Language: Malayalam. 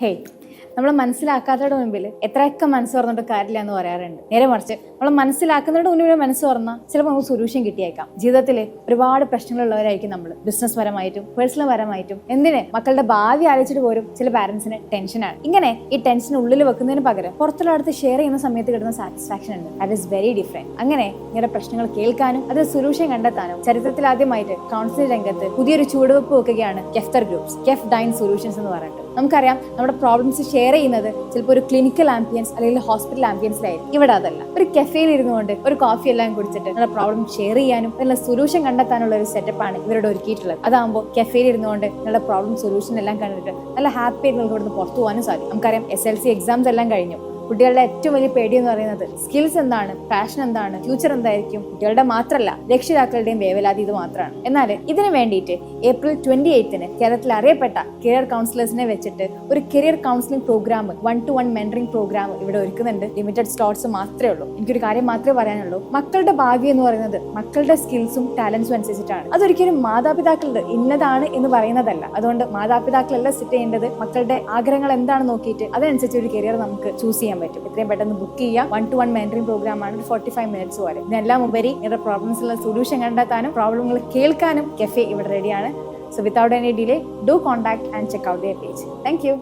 嘿。നമ്മൾ മനസ്സിലാക്കാത്തവരുടെ മുമ്പിൽ എത്രയൊക്കെ മനസ്സ് തുറന്നിട്ട് കാര്യമില്ല എന്ന് പറയാറുണ്ട്. നേരെ മറിച്ച് നമ്മൾ മനസ്സിലാക്കുന്നവരുടെ മുന്നിൽ മനസ്സ് തുറന്നാൽ ചിലപ്പോൾ നമുക്ക് സൊല്യൂഷൻ കിട്ടിയേക്കാം. ജീവിതത്തിൽ ഒരുപാട് പ്രശ്നങ്ങളുള്ളവരായിരിക്കും നമ്മൾ ബിസിനസ് പരമായിട്ടും പേഴ്സണൽ പരമായിട്ടും. എന്തിന്? മക്കളുടെ ഭാവി ആലോചിച്ചിട്ട് പോലും ചില പാരന്റ്സിന് ടെൻഷനാണ് ഇങ്ങനെ ഈ ടെൻഷൻ ഉള്ളിൽ വെക്കുന്നതിന് പകരം പുറത്തുള്ള അടുത്ത് ഷെയർ ചെയ്യുന്ന സമയത്ത് കിട്ടുന്ന സാറ്റിസ്ഫാക്ഷൻ ഉണ്ട്. ദാറ്റ് ഇസ് വെരി ഡിഫറെന്റ് അങ്ങനെ നിങ്ങളുടെ പ്രശ്നങ്ങൾ കേൾക്കാനും അത് സൊല്യൂഷൻ കണ്ടെത്താനും ചരിത്രത്തിൽ ആദ്യമായിട്ട് കൗൺസിലിംഗ് രംഗത്ത് പുതിയൊരു ചുവടുവെപ്പ് വെക്കുകയാണ് കെഫ്തർ ഗ്രൂപ്പ്സ് കെഫ് ഡൈൻ സൊല്യൂഷൻസ് എന്ന് പറഞ്ഞിട്ട്. നമുക്കറിയാം നമ്മുടെ പ്രോബ്ലംസ് ഷെയർ ചെയ്യുന്നത് ചിലപ്പോൾ ഒരു ക്ലിനിക്കൽ ആംബിയൻസ് അല്ലെങ്കിൽ ഹോസ്പിറ്റൽ ആംബിയൻസിലായിരിക്കും ഇവിടെ അതല്ല. ഒരു കഫേയിൽ ഇരുന്നുകൊണ്ട് ഒരു കോഫി എല്ലാം കുടിച്ചിട്ട് നമ്മുടെ പ്രോബ്ലം ഷെയർ ചെയ്യാനും നല്ല സൊല്യൂഷൻ കണ്ടെത്താനുള്ള ഒരു സെറ്റപ്പാണ് ഇവരുടെ ഒരുക്കിയിട്ടുള്ളത്. അതാകുമ്പോൾ കഫേയിൽ ഇരുന്നുകൊണ്ട് നിങ്ങളുടെ പ്രോബ്ലം സൊല്യൂഷൻ എല്ലാം കണ്ടിട്ട് നല്ല ഹാപ്പി ആയിട്ട് നിങ്ങൾക്ക് ഇവിടുന്ന് പുറത്തു പോകാനും സാധിക്കും. നമുക്കറിയാം എസ് എൽ സി എക്സാംസ് എല്ലാം കഴിഞ്ഞു. കുട്ടികളുടെ ഏറ്റവും വലിയ പേടി എന്ന് പറയുന്നത് സ്കിൽസ് എന്താണ് പാഷൻ എന്താണ് ഫ്യൂച്ചർ എന്തായിരിക്കും കുട്ടികളുടെ മാത്രമല്ല രക്ഷിതാക്കളുടെയും വേവലാതി ഇത് മാത്രമാണ്. എന്നാൽ ഇതിന് വേണ്ടിയിട്ട് ഏപ്രിൽ ട്വന്റി എയ്ത്തിന് കേരളത്തിൽ അറിയപ്പെട്ട കരിയർ കൗൺസിലേഴ്സിനെ വെച്ചിട്ട് ഒരു career counselling program one to one mentoring program ഇവിടെ ഒരുക്കുന്നുണ്ട്. ലിമിറ്റഡ് സ്ലോട്ട്സ് മാത്രമേ ഉള്ളൂ. എനിക്കൊരു കാര്യം മാത്രമേ പറയാനുള്ളൂ. മക്കളുടെ ഭാവി എന്ന് പറയുന്നത് മക്കളുടെ സ്കിൽസും ടാലൻസും അനുസരിച്ചിട്ടാണ്. അതൊരിക്കലും മാതാപിതാക്കളുടെ ഇന്നതാണ് എന്ന് പറയുന്നതല്ല. അതുകൊണ്ട് മാതാപിതാക്കളെല്ലാം സിറ്റ് ചെയ്യേണ്ടത് മക്കളുടെ ആഗ്രഹങ്ങൾ എന്താണ് നോക്കിയിട്ട് അതനുസരിച്ച് ഒരു കരിയർ നമുക്ക് ചൂസ് ചെയ്യാൻ പറ്റും. എത്രയും പെട്ടെന്ന് ബുക്ക് ചെയ്യാം. One to one mentoring program ആണ്. ഫോർട്ടി ഫൈവ് മിനിറ്റ്സ് വരെ. ഇതിനെല്ലാം ഉപരി നിങ്ങളുടെ പ്രോബ്ലംസിലുള്ള സൊല്യൂഷൻ കണ്ടെത്താനും പ്രോബ്ലങ്ങൾ കേൾക്കാനും കെഫെ ഇവിടെ റെഡിയാണ് so without any delay do contact and check out their page thank you